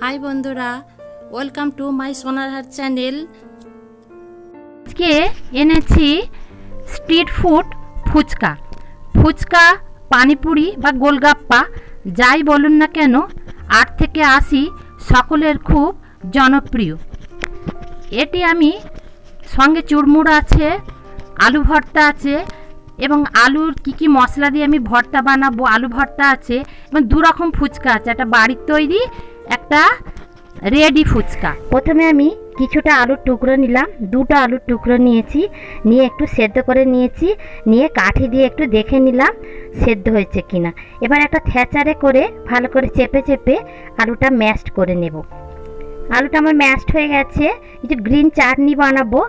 High বন্ধুরা welcome to মাই সোনার হাট চ্যানেল আজকে এনেছি স্ট্রিট ফুড ফুচকা। ফুচকা, পানিপুরি বা গোলগাপ্পা, যাই বলুন না কেন, আট থেকে আশি সকলের খুব জনপ্রিয়। এটি আমি সঙ্গে চুরমুড় আছে, আলু ভর্তা আছে, এবং আলুর কি কি মশলা দিয়ে আমি ভর্তা বানাবো, আলু ভর্তা আছে, এবং দু রকম ফুচকা আছে, একটা বাড়ির তৈরি একটা রেডি ফুচকা। প্রথমে আমি কিছুটা আলুর টুকরো নিলাম, দুটো আলুর টুকরো নিয়েছি, নিয়ে একটু সেদ্ধ করে নিয়েছি, নিয়ে কাঠি দিয়ে একটু দেখে নিলাম সেদ্ধ হয়েছে কিনা। এবার একটা থ্যাচারে করে ভালো করে চেপে চেপে আলুটা ম্যাশড করে নেব। আলুটা আমার ম্যাশড হয়ে গেছে কিছু গ্রিন চাটনি বানাবো।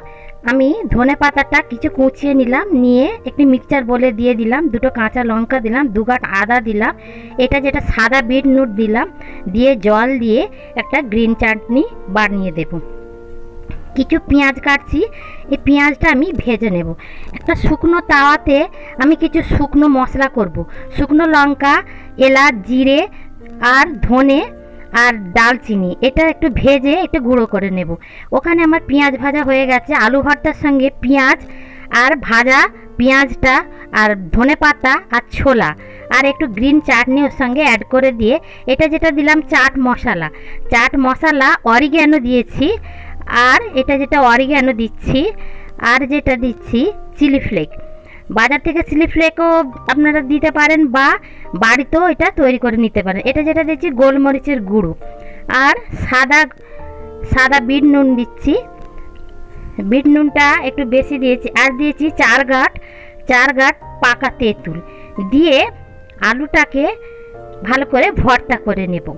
আমি ধনে পাতাটা কিছু কুচিয়ে নিলাম, নিয়ে একটি মিক্সচার বলে দিয়ে দিলাম, দুটো কাঁচা লঙ্কা দিলাম, দু গাঁট আদা দিলাম, এটা যেটা সাদা বিট নুট দিলাম, দিয়ে জল দিয়ে একটা গ্রিন চাটনি বানিয়ে দেব। কিছু পেঁয়াজ কাটছি, এই পেঁয়াজটা আমি ভেজে নেব। একটা শুকনো তাওয়াতে আমি কিছু শুকনো মশলা করব। শুকনো লঙ্কা, এলাচ, জিরে আর ধনে আর ডালচিনি, এটা একটু ভেজে একটু গুঁড়ো করে নেব। ওখানে আমার পেঁয়াজ ভাজা হয়ে গেছে, আলু ভর্তার সঙ্গে পেঁয়াজ আর ভাজা পেঁয়াজটা আর ধনে পাতা আর ছোলা আর একটু গ্রিন চাটনি ওর সঙ্গে অ্যাড করে দিয়ে, এটা যেটা দিলাম চাট মশলা। চাট মশলা অরিগ্যানো দিয়েছি আর এটা যেটা অরিগ্যানো দিচ্ছি, আর যেটা দিচ্ছি চিলি ফ্লেক। বাজার থেকে স্লিপ ফ্লেকও আপনারা দিতে পারেন বা বাড়িতেও এটা তৈরি করে নিতে পারেন। এটা যেটা দিচ্ছি গোলমরিচের গুঁড়ো। আর সাদা সাদা বিট নুন দিচ্ছি। বিট নুনটা একটু বেশি দিয়েছি। আর দিয়েছি চার গাঁট চার গাঁট পাকা তেঁতুল। দিয়ে আলুটাকে ভালো করে ভর্তা করে নেব।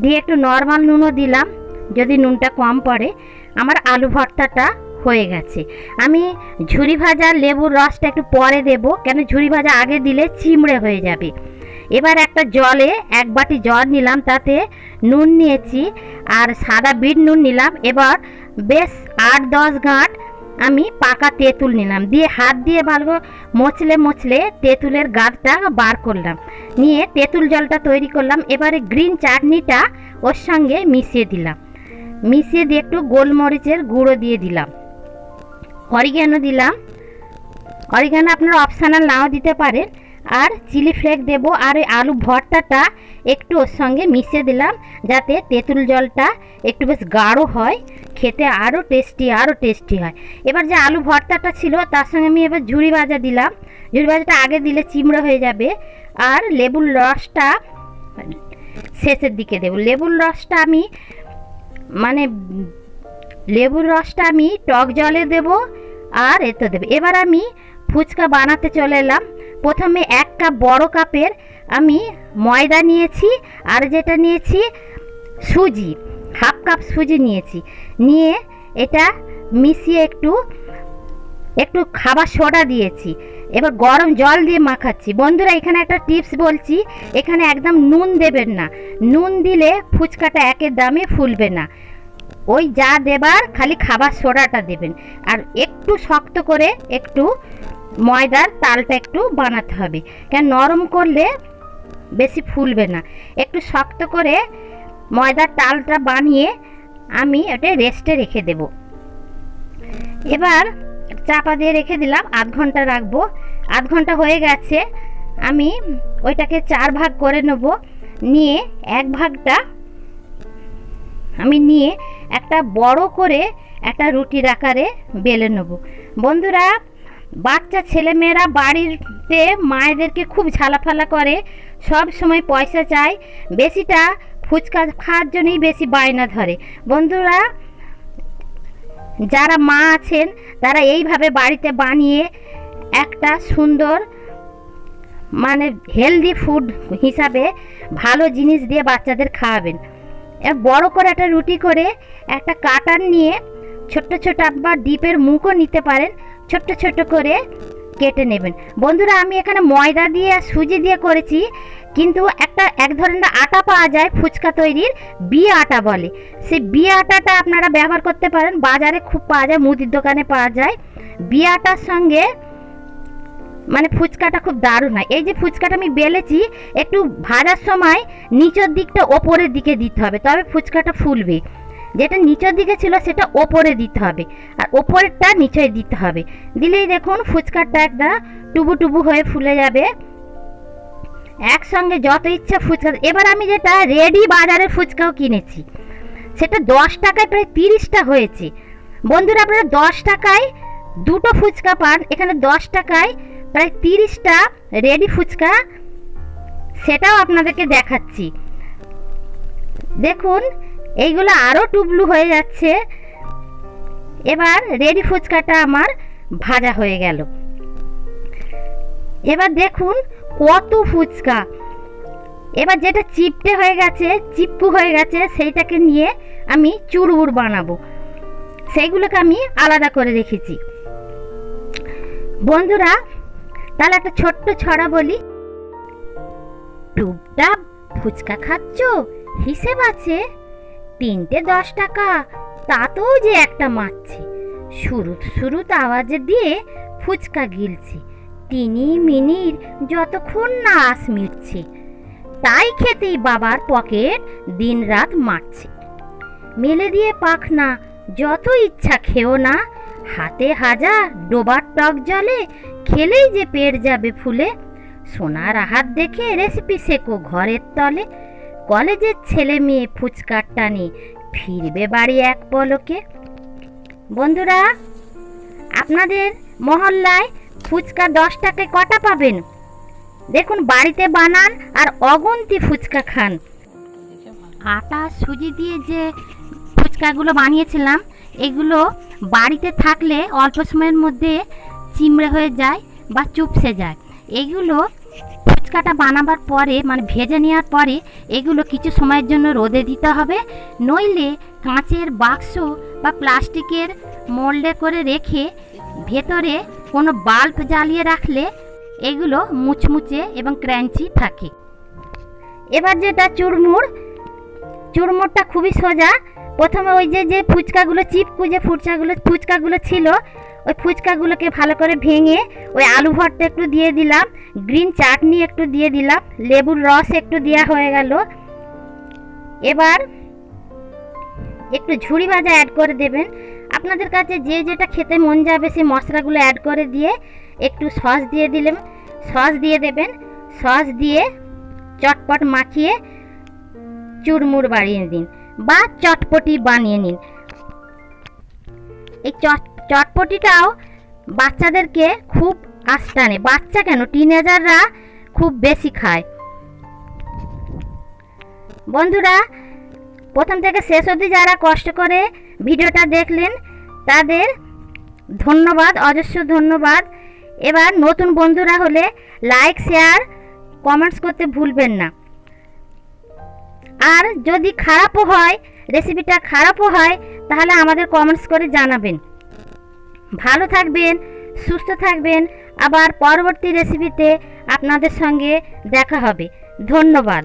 দিয়ে একটু নর্মাল নুনও দিলাম। যদি নুনটা কম পড়ে, আমার আলু ভর্তাটা হয়ে গেছে। আমি ঝুরি ভাজা লেবুর রসটা একটু পরে দেব, কেন ঝুরি ভাজা আগে দিলে চিমড়ে হয়ে যাবে। এবার একটা জলে এক বাটি জল নিলাম, তাতে নুন নিয়েছি আর সাদা বিট নুন নিলাম। এবার বেশ আট দশ গাঁট আমি পাকা তেঁতুল নিলাম। দিয়ে হাত দিয়ে ভালো মচলে মচলে তেঁতুলের গাঁটটা বার করলাম। নিয়ে তেঁতুল জলটা তৈরি করলাম। এবারে গ্রিন চাটনিটা ওর সঙ্গে মিশিয়ে দিলাম। মিশিয়ে দিয়ে একটু গোলমরিচের গুঁড়ো দিয়ে দিলাম। অরিগ্যানো দিলাম। অরিগ্যানো আপনারা অপশানাল নাও দিতে পারেন। আর চিলি ফ্লেক দেব আর ওই আলু ভর্তাটা একটু ওর সঙ্গে মিশিয়ে দিলাম, যাতে তেঁতুল জলটা একটু বেশ গাঢ় হয়, খেতে আরও টেস্টি আরও টেস্টি হয়। এবার যে আলু ভর্তাটা ছিল, তার সঙ্গে আমি এবার ঝুড়ি ভাজা দিলাম। ঝুড়ি ভাজাটা আগে দিলে চিমড়ে হয়ে যাবে। আর লেবুর রসটা শেষের দিকে দেবো। লেবুর রসটা আমি মানে লেবুর রসটা আমি টক জলে দেব আর এতে দেবো। এবার আমি ফুচকা বানাতে চলে এলাম। প্রথমে এক কাপ বড় কাপের আমি ময়দা নিয়েছি আর যেটা নিয়েছি সুজি, হাফ কাপ সুজি নিয়েছি। নিয়ে এটা মিশিয়ে একটু একটু খাবার সোডা দিয়েছি। এবার গরম জল দিয়ে মাখাচ্ছি। বন্ধুরা, এখানে একটা টিপস বলছি, এখানে একদম নুন দেবেন না। নুন দিলে ফুচকাটা একের দামে ফুলবে না। ওই যা দেবার, খালি খাবার সোডাটা দেবেন। আর একটু শক্ত করে একটু ময়দার তালটা একটু বানাতে হবে। কেন নরম করলে বেশি ফুলবে না। একটু শক্ত করে ময়দার তালটা বানিয়ে আমি ওটা রেস্টে রেখে দেব। এবার চাপা দিয়ে রেখে দিলাম, আধ ঘণ্টা রাখব। আধ ঘণ্টা হয়ে গেছে, আমি ওইটাকে চার ভাগ করে নেব। নিয়ে এক ভাগটা আমি নিয়ে একটা বড় করে একটা রুটির আকারে বেলে নেব। বন্ধুরা, বাচ্চা ছেলেমেয়েরা বাড়িতে মায়েদেরকে খুব ঝালাফালা করে, সব সময় পয়সা চায়, বেশিটা ফুচকা খাওয়ার জন্যই বেশি বায়না ধরে। বন্ধুরা, যারা মা আছেন, তারা এইভাবে বাড়িতে বানিয়ে একটা সুন্দর মানে হেলদি ফুড হিসাবে ভালো জিনিস দিয়ে বাচ্চাদের খাওয়াবেন। বড় করে একটা রুটি করে একটা কাটার নিয়ে ছোট্ট ছোট আবার ডিপের মুখও নিতে পারেন। ছোট্ট ছোট্ট করে কেটে নেবেন। বন্ধুরা, আমি এখানে ময়দা দিয়ে সুজি দিয়ে করেছি, কিন্তু একটা এক ধরনের আটা পাওয়া যায়, ফুচকা তৈরির, বিয়ে আটা বলে। সেই বিয়ে আটাটা আপনারা ব্যবহার করতে পারেন। বাজারে খুব পাওয়া যায়, মুদির দোকানে পাওয়া যায়। বিয়ে আটার সঙ্গে মানে ফুচকাটা খুব দারুণ হয়। এই যে ফুচকাটা আমি বেলেছি, একটু ভাজার সময় নিচের দিকটা ওপরের দিকে দিতে হবে, তবে ফুচকাটা ফুলবে। যেটা নিচের দিকে ছিল সেটা ওপরে দিতে হবে, আর ওপরেরটা নিচে দিতে হবে। দিলেই দেখুন ফুচকাটা একটা টুবু টুবু হয়ে ফুলে যাবে। একসঙ্গে যত ইচ্ছা ফুচকা, এবার আমি যেটা রেডি বাজারের ফুচকাও কিনেছি। সেটা দশ টাকায় প্রায় তিরিশটা হয়েছে। বন্ধুরা, আপনারা দশ টাকায় দুটো ফুচকা পান, এখানে দশ টাকায় প্রায় তিরিশটা রেডি ফুচকা সেটাও আপনাদেরকে দেখাচ্ছি। দেখুন, এইগুলো আরও টুবলু হয়ে যাচ্ছে। এবার রেডি ফুচকাটা আমার ভাজা হয়ে গেল। এবার দেখুন কত ফুচকা। এবার যেটা চিপটে হয়ে গেছে চিপ্পু হয়ে গেছে, সেইটাকে নিয়ে আমি চুরুর বানাবো। সেইগুলোকে আমি আলাদা করে রেখেছি। বন্ধুরা তাহলে একটা ছোট্ট ছড়া বলি। টুপটাপ ফুচকা খাচ্ছ? হিসেব আছে? তিনটে দশ টাকা, তাতেও যে একটা মারছে। শুরুত শুরুত আওয়াজে দিয়ে ফুচকা গিলছে। তিনি মিনির যতক্ষণ না আস মিটছে, তাই খেতেই বাবার পকেট দিনরাত মারছে। মেলে দিয়ে পাখনা যত ইচ্ছা খেও না, হাতে হাজার ডোবার টক জলে খেলেই যে পেট যাবে ফুলে। সোনার হাত দেখে রেসিপি শেখো ঘরের তলে। কলেজের ছেলে মেয়ে ফুচকার টানে, ফিরবে বাড়ি এক পলকে। বন্ধুরা, আপনাদের মহল্লায় ফুচকা দশ টাকায় কটা পাবেন? দেখুন, বাড়িতে বানান আর অগন্তি ফুচকা খান। আটা, সুজি দিয়ে যে ফুচকাগুলো বানিয়েছিলাম, এগুলো বাড়িতে থাকলে অল্প সময়ের মধ্যে চিমড়ে হয়ে যায় বা চুপসে যায়। এগুলো ফুচকাটা বানাবার পরে মানে ভেজে নেওয়ার পরে, এগুলো কিছু সময়ের জন্য রোদে দিতে হবে। নইলে কাঁচের বাক্স বা প্লাস্টিকের মোল্ডে করে রেখে ভেতরে কোনো বাল্ব জ্বালিয়ে রাখলে এগুলো মুচমুচে এবং ক্র্যাঞ্চি থাকে। এবার যেটা চুরমুর, চুরমুরটা খুবই সোজা। প্রথমে ওই যে যে ফুচকাগুলো চিপকু যে ফুচকাগুলো ফুচকাগুলো ছিল ওই ফুচকাগুলোকে ভালো করে ভেঙে ওই আলু ভর্তা একটু দিয়ে দিলাম, গ্রিন চাটনি একটু দিয়ে দিলাম, লেবুর রস একটু দেওয়া হয়ে গেল। এবার একটু ঝুড়ি ভাজা অ্যাড করে দেবেন। আপনাদের কাছে যে যেটা খেতে মন যাবে সেই মশলাগুলো অ্যাড করে দিয়ে একটু সস দিয়ে দিলেন সস দিয়ে দেবেন। সস দিয়ে চটপট মাখিয়ে চুরমুর বাড়িয়ে দিন বা চটপটি বানিয়ে নিন। এই চট চটপটিটাও বাচ্চাদেরকে খুব আস্তানে বাচ্চা কেন? টিনেজাররা খুব বেশি খায়। বন্ধুরা, প্রথম থেকে শেষ অবধি যারা কষ্ট করে ভিডিওটা দেখলেন, তাদের ধন্যবাদ, অজস্র ধন্যবাদ। এবার নতুন বন্ধুরা হলে লাইক, শেয়ার কমেন্টস করতে ভুলবেন না। আর যদি খারাপও হয় রেসিপিটা খারাপও হয়, তাহলে আমাদের কমেন্টস করে জানাবেন। ভালো থাকবেন সুস্থ থাকবেন। আবার পরবর্তী রেসিপিতে আপনাদের সঙ্গে দেখা হবে। ধন্যবাদ।